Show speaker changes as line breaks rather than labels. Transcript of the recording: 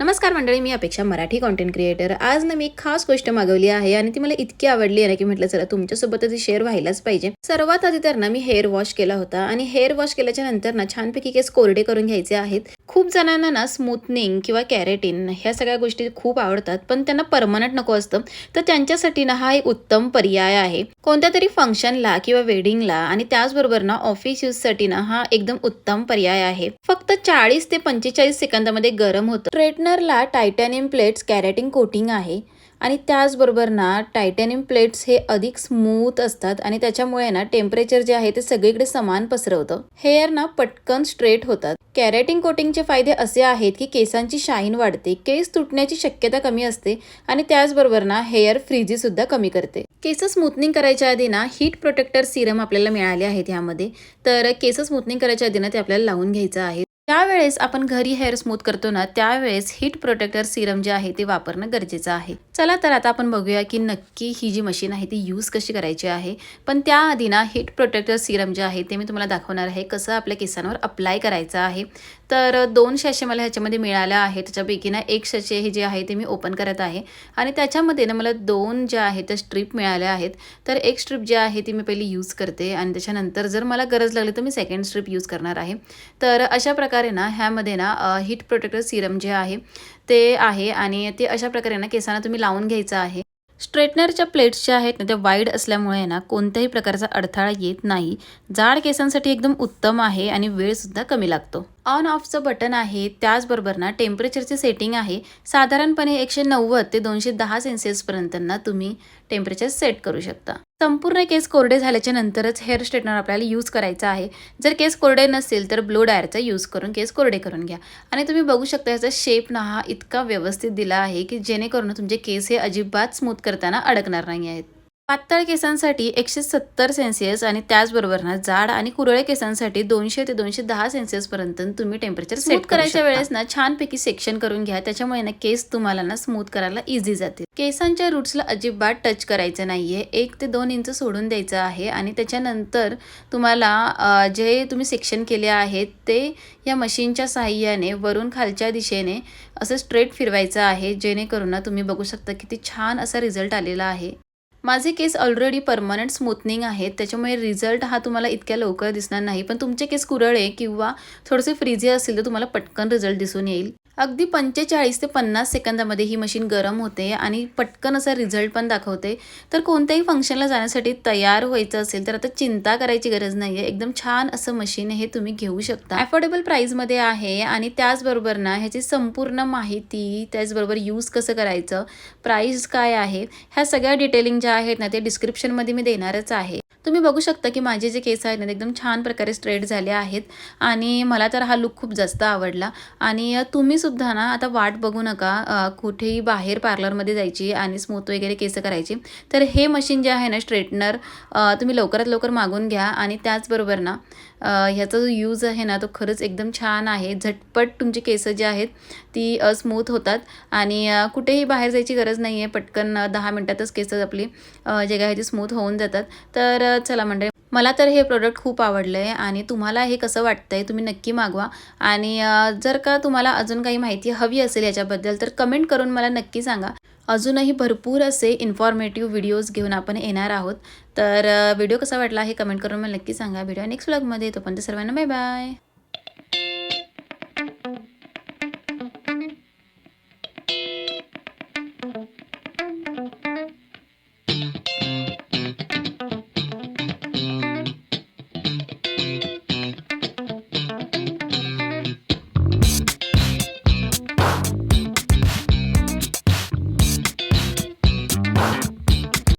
नमस्कार मंडळी मी अपेक्षा मराठी कॉन्टेंट क्रिएटर आज ना मी एक खास गोष्ट मागवली आहे आणि ती मला इतकी आवडली आहे ना की म्हटलं चला तुमच्यासोबत ती शेअर व्हायलाच पाहिजे. सर्वात आधी तर ना मी हेअर वॉश केला होता आणि हेअर वॉश केल्याच्यानंतर ना छानपैकी केस कोरडे करून घ्यायचे आहेत. खूप जणांना ना स्मूथनिंग किंवा कॅरेटिन ह्या सगळ्या गोष्टी खूप आवडतात पण त्यांना परमनंट नको असतं. तर त्यांच्यासाठी ना हा एक उत्तम पर्याय आहे. कोणत्या तरी फंक्शनला किंवा वेडिंगला आणि त्याचबरोबर ना ऑफिस यूजसाठी ना हा एकदम उत्तम पर्याय आहे. फक्त चाळीस ते पंचेचाळीस सेकंदामध्ये गरम होतं. कंटेनरला टायटॅनियम प्लेट्स कॅरेटिंग कोटिंग आहे आणि त्याचबरोबर ना टायटॅनियम प्लेट्स हे अधिक स्मूथ असतात आणि त्याच्यामुळे ना टेम्परेचर जे आहे ते सगळीकडे समान पसरवतं. हेअर ना पटकन स्ट्रेट होतात. कॅरेटिन कोटिंगचे फायदे असे आहेत की केसांची शाईन वाढते केस तुटण्याची शक्यता कमी असते आणि त्याचबरोबर ना हेअर फ्रीजी सुद्धा कमी करते. केस स्मूथनिंग करायच्या आधी ना हीट प्रोटेक्टर सिरम आपल्याला मिळाले आहेत ह्यामध्ये तर केस स्मूथनिंग करायच्या आधी ना ते आपल्याला लावून घ्यायचं आहे. त्यावेळेस आपण घरी हेअर स्मूथ करतो ना त्यावेळेस हीट प्रोटेक्टर सिरम जे आहे ते वापरणं गरजेचं आहे. चला तर आता आपण बघूया की नक्की ही जी मशीन आहे ती यूज कशी करायची आहे. पण त्याआधी ना हीट प्रोटेक्टर सिरम जे आहे ते मी तुम्हाला दाखवणार आहे कसं आपल्या केसांवर अप्लाय करायचं आहे. तर दोन शॅशे मला ह्याच्यामध्ये मिळाल्या आहे त्याच्यापैकी ना एक शॅशे हे जे आहे ते मी ओपन करत आहे. आणि त्याच्यामध्ये ना मला दोन ज्या आहेत त्या स्ट्रीप मिळाल्या आहेत. तर एक स्ट्रीप जी आहे ती मी पहिली यूज करते. आणि त्याच्यानंतर जर मला गरज लागली तर मी सेकंड स्ट्रीप यूज करणार आहे. तर अशा प्रकारे ना ह्यामध्ये ना हीट प्रोटेक्टर सिरम जे आहे ते आहे. आणि ते अशा प्रकारे ना केसांना तुम्ही लावून घ्यायचं आहे. स्ट्रेटनरच्या प्लेट्स ज्या आहेत ना त्या वाईड असल्यामुळे ना कोणत्याही प्रकारचा अडथळा येत नाही. जाड केसांसाठी एकदम उत्तम आहे आणि वेळसुद्धा कमी लागतो. ऑन ऑफचं बटन आहे त्याचबरोबर ना टेम्परेचरचे सेटिंग आहे साधारणपणे एकशे नव्वद ते दोनशे दहा सेल्सिअसपर्यंत ना तुम्ही टेम्परेचर सेट करू शकता. संपूर्ण केस कोरडे झाल्याच्या नंतरच हेअर स्ट्रेटनर आपल्याला यूज करायचा आहे. जर केस कोरडे नसेल तर ब्लो डायरचा यूज करून केस कोरडे करून घ्या. आणि तुम्ही बघू शकता याचा शेप ना हा इतका व्यवस्थित दिला आहे की जेणेकरून तुमचे केस हे अजिबात स्मूथ करताना अडकणार नाही आहेत. पातळ केसांसाठी एकशे सत्तर सेल्सिअस आणि त्याचबरोबर ना जाड आणि कुरळे केसांसाठी दोनशे ते दोनशे दहा सेल्सिअसपर्यंत तुम्ही टेम्परेचर सेट करायच्या वेळेस ना छानपैकी सेक्शन करून घ्या. त्याच्यामुळे ना केस तुम्हाला ना स्मूथ करायला इझी जाते केसांच्या रूट्सला अजिबात टच करायचं नाहीये. एक ते दोन इंच सोडून द्यायचं आहे आणि त्याच्यानंतर तुम्हाला जे तुम्ही सेक्शन केले आहेत ते या मशीनच्या साह्याने वरून खालच्या दिशेने असं स्ट्रेट फिरवायचं आहे. जेणेकरून ना तुम्ही बघू शकता किती छान असा रिझल्ट आलेला आहे. माझे केस ऑलरेडी परमनंट स्मूथनिंग आहेत. त्याच्यामुळे रिझल्ट हा तुम्हाला इतक्या लवकर दिसणार नाही. पण तुमचे केस कुरळे किंवा थोडेसे फ्रीजे असतील तर तुम्हाला पटकन रिझल्ट दिसून येईल. अगदी पंचेचाळीस ते पन्नास सेकंदामध्ये ही मशीन गरम होते आणि पटकन असा रिझल्ट पण दाखवते. तर कोणत्याही फंक्शनला जाण्यासाठी तयार व्हायचं असेल तर आता चिंता करायची गरज नाही आहे एकदम छान असं मशीन हे तुम्ही घेऊ शकता. अफोर्डेबल प्राईजमध्ये आहे आणि त्याचबरोबर ना ह्याची संपूर्ण माहिती त्याचबरोबर यूज कसं करायचं प्राईस काय आहे ह्या सगळ्या डिटेलिंग ज्या आहेत ना ते डिस्क्रिप्शनमध्ये मी देणारच आहे. तुम्ही बघू शकता की माझे जे केस आहेत ना एकदम छान प्रकारे स्ट्रेट झाले आहेत. आणि मला तर हा लुक खूप जास्त आवडला. आणि तुम्ही सुद्धा ना आता वाट बघू नका कुठेही बाहेर पार्लरमध्ये जायची आणि स्मूथ वगैरे केस करायची. तर हे मशीन जे आहे ना स्ट्रेटनर तुम्ही लवकरात लवकर मागून घ्या. आणि त्याचबरोबर ना ह्याचा जो यूज आहे ना तो खरंच एकदम छान आहे. झटपट तुमची केस जी आहेत ती स्मूथ होतात. आणि कुठेही बाहेर जायची गरज नाही आहे पटकन दहा मिनटातच केस आपली जे काय आहे ती स्मूथ होऊन जातात. तर चला मंडळी मला तर हे प्रोडक्ट खूप आवडलं आहे आणि तुम्हाला हे कसं वाटतं आहे तुम्ही नक्की मागवा. आणि जर का तुम्हाला अजून काही माहिती हवी असेल याच्याबद्दल तर कमेंट करून मला नक्की सांगा. अजूनही भरपूर असे इन्फॉर्मेटिव्ह व्हिडिओज घेऊन आपण येणार आहोत. तर व्हिडिओ कसा वाटला हे कमेंट करून मला नक्की सांगा. व्हिडिओ नेक्स्ट व्लॉगमध्ये तोपर्यंत सर्वांना बाय बाय